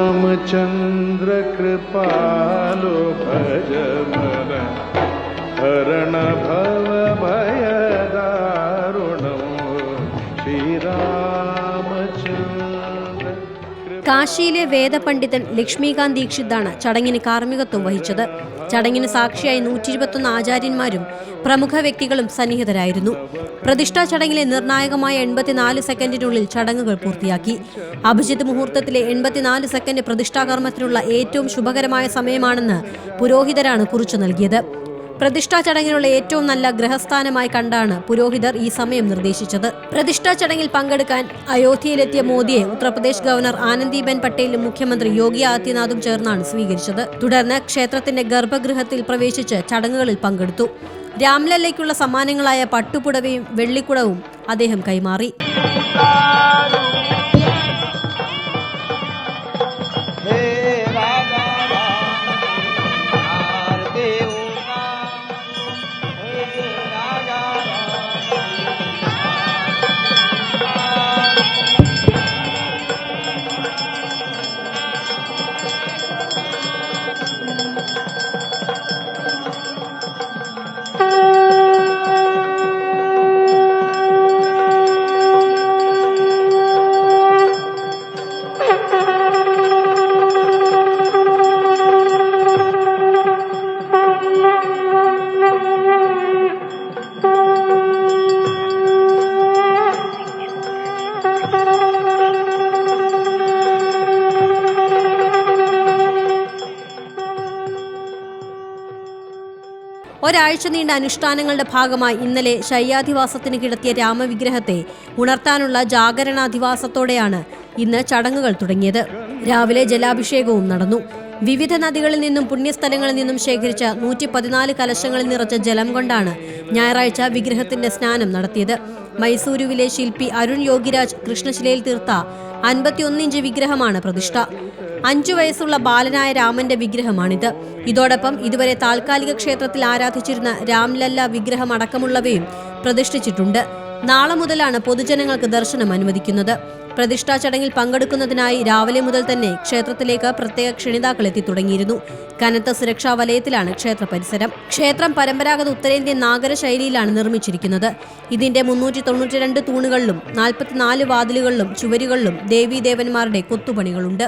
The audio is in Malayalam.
श्रीरामचन्द्र कृपालो भज मन हरण भव भयदारुणो श्रीरामचन्द्र കാശിയിലെ വേദപണ്ഡിതൻ ലക്ഷ്മികാന്ത് ദീക്ഷിതാണ് ചടങ്ങിന് കാർമ്മികത്വം വഹിച്ചത് ചടങ്ങിന് സാക്ഷിയായി നൂറ്റി ഇരുപത്തൊന്ന് ആചാര്യന്മാരും പ്രമുഖ വ്യക്തികളും സന്നിഹിതരായിരുന്നു. പ്രതിഷ്ഠാ ചടങ്ങിലെ നിർണായകമായ എൺപത്തിനാല് സെക്കൻഡിനുള്ളിൽ ചടങ്ങുകൾ പൂർത്തിയാക്കി. അഭിജിത് മുഹൂർത്തത്തിലെ എൺപത്തിനാല് സെക്കൻഡ് പ്രതിഷ്ഠാകർമ്മത്തിനുള്ള ഏറ്റവും ശുഭകരമായ സമയമാണെന്ന് പുരോഹിതരാണ് കുറിച്ചു നൽകിയത്. പ്രതിഷ്ഠാ ചടങ്ങിനുള്ള ഏറ്റവും നല്ല ഗ്രഹസ്ഥാനമായി കണ്ടാണ് പുരോഹിതർ ഈ സമയം നിർദ്ദേശിച്ചത്. പ്രതിഷ്ഠാ ചടങ്ങിൽ പങ്കെടുക്കാൻ അയോധ്യയിലെത്തിയ മോദിയെ ഉത്തർപ്രദേശ് ഗവർണർ ആനന്ദിബെൻ പട്ടേലും മുഖ്യമന്ത്രി യോഗി ആദിത്യനാഥും ചേർന്നാണ് സ്വീകരിച്ചത്. തുടർന്ന് ക്ഷേത്രത്തിന്റെ ഗർഭഗൃഹത്തിൽ പ്രവേശിച്ച് ചടങ്ങുകളിൽ പങ്കെടുത്തു. രാംലല്ലയ്ക്കുള്ള സമ്മാനങ്ങളായ പട്ടുപുടവയും വെള്ളിക്കുടവും അദ്ദേഹം കൈമാറി. ഒരാഴ്ച നീണ്ട അനുഷ്ഠാനങ്ങളുടെ ഭാഗമായി ഇന്നലെ ശയ്യാധിവാസത്തിന് കിടത്തിയ രാമവിഗ്രഹത്തെ ഉണർത്താനുള്ള ജാഗരണാധിവാസത്തോടെയാണ് ഇന്ന് ചടങ്ങുകൾ തുടങ്ങിയത്. രാവിലെ ജലാഭിഷേകവും നടന്നു. വിവിധ നദികളിൽ നിന്നും പുണ്യസ്ഥലങ്ങളിൽ നിന്നും ശേഖരിച്ച നൂറ്റി പതിനാല് കലശങ്ങളിൽ നിറച്ച ജലം കൊണ്ടാണ് ഞായറാഴ്ച വിഗ്രഹത്തിന്റെ സ്നാനം നടത്തിയത്. മൈസൂരുവിലെ ശില്പി അരുൺ യോഗിരാജ് കൃഷ്ണശിലയിൽ തീർത്ത അൻപത്തിയൊന്നിഞ്ച് വിഗ്രഹമാണ് പ്രതിഷ്ഠ. അഞ്ചു വയസ്സുള്ള ബാലനായ രാമന്റെ വിഗ്രഹമാണിത്. ഇതോടൊപ്പം ഇതുവരെ താൽക്കാലിക ക്ഷേത്രത്തിൽ ആരാധിച്ചിരുന്ന രാംലല്ല വിഗ്രഹം അടക്കമുള്ളവയും പ്രതിഷ്ഠിച്ചിട്ടുണ്ട്. നാളെ മുതലാണ് പൊതുജനങ്ങൾക്ക് ദർശനം അനുവദിക്കുന്നത്. പ്രതിഷ്ഠാ ചടങ്ങിൽ പങ്കെടുക്കുന്നതിനായി രാവിലെ മുതൽ തന്നെ ക്ഷേത്രത്തിലേക്ക് പ്രത്യേക ക്ഷണിതാക്കൾ എത്തി തുടങ്ങിയിരുന്നു. കനത്ത സുരക്ഷാ വലയത്തിലാണ് ക്ഷേത്ര പരിസരം. ക്ഷേത്രം പരമ്പരാഗത ഉത്തരേന്ത്യൻ നാഗര ശൈലിയിലാണ് നിർമ്മിച്ചിരിക്കുന്നത്. ഇതിന്റെ മുന്നൂറ്റി തൊണ്ണൂറ്റിരണ്ട് തൂണുകളിലും നാൽപ്പത്തിനാല് വാതിലുകളിലും ചുവരുകളിലും ദേവീദേവന്മാരുടെ കൊത്തുപണികളുണ്ട്.